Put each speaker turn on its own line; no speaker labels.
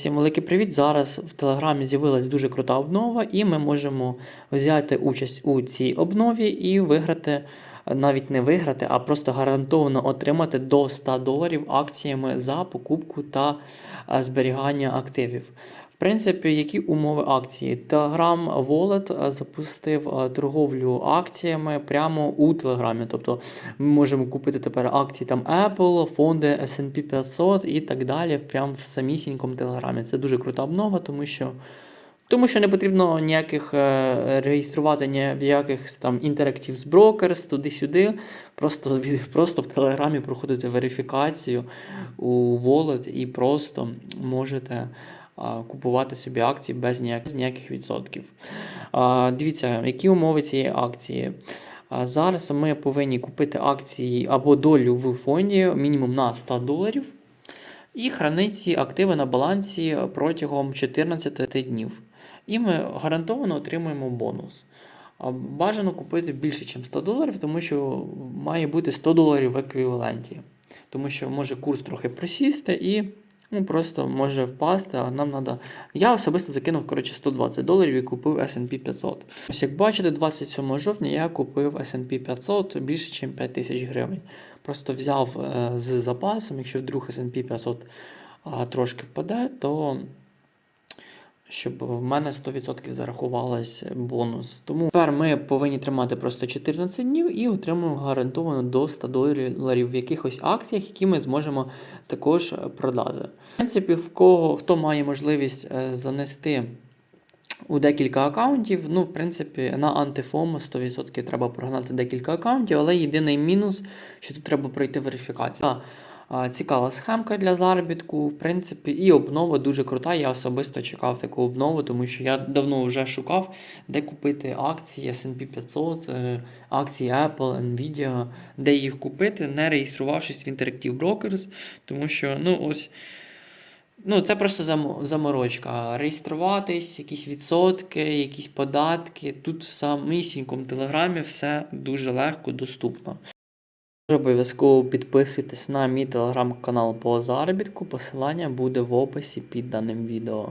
Всім великий привіт! Зараз в Телеграмі з'явилась дуже крута обнова, і ми можемо взяти участь у цій обнові і виграти, навіть не виграти, а просто гарантовано отримати до 100 доларів акціями за покупку та е, зберігання активів. В принципі, які умови акції? Telegram Wallet е, запустив е, торговлю акціями прямо у Телеграмі. Тобто ми можемо купити тепер акції там Apple, фонди S&P 500 і так далі, прямо в самісінькому Телеграмі. Це дуже крута обнова, тому що. Тому що не потрібно ніяких е, реєструвати ні в яких там Interactive Brokers, туди-сюди. Просто, просто в Телеграмі проходите верифікацію у Wallet і просто можете купувати собі акції без ніяких, відсотків. Дивіться, які умови цієї акції. Зараз ми повинні купити акції або долю в фонді мінімум на 100 доларів. І хранить ці активи на балансі протягом 14 днів. І ми гарантовано отримуємо бонус. Бажано купити більше, ніж 100 доларів, тому що має бути 100 доларів в еквіваленті. Тому що може курс трохи просісти і ну, просто може впасти, а нам треба. Я особисто закинув коротше, 120 доларів і купив SP 500. Ось як бачите, 27 жовтня я купив SP 500 більше, ніж 5 тисяч гривень. Просто взяв е, з запасом, якщо вдруг SP 500 а, трошки впаде, то щоб в мене 100% зарахувалось бонус. Тому тепер ми повинні тримати просто 14 днів і отримуємо гарантовано до 100 доларів в якихось акціях, які ми зможемо також продати. В принципі, в кого хто має можливість е, занести. У декілька аккаунтів, ну, в принципі, на антифому 100% треба прогнати декілька аккаунтів, але єдиний мінус, що тут треба пройти верифікацію. Цікава схемка для заробітку, в принципі, і обнова дуже крута. Я особисто чекав таку обнову, тому що я давно вже шукав, де купити акції SP 500, е, акції Apple, Nvidia, де їх купити, не реєструвавшись в Interactive Brokers, тому що, ну, ось. Ну, це просто заморочка. Реєструватись, якісь відсотки, якісь податки. Тут в самісінькому телеграмі все дуже легко доступно. Обов'язково підписуйтесь на мій телеграм-канал по заробітку. Посилання буде в описі під даним відео.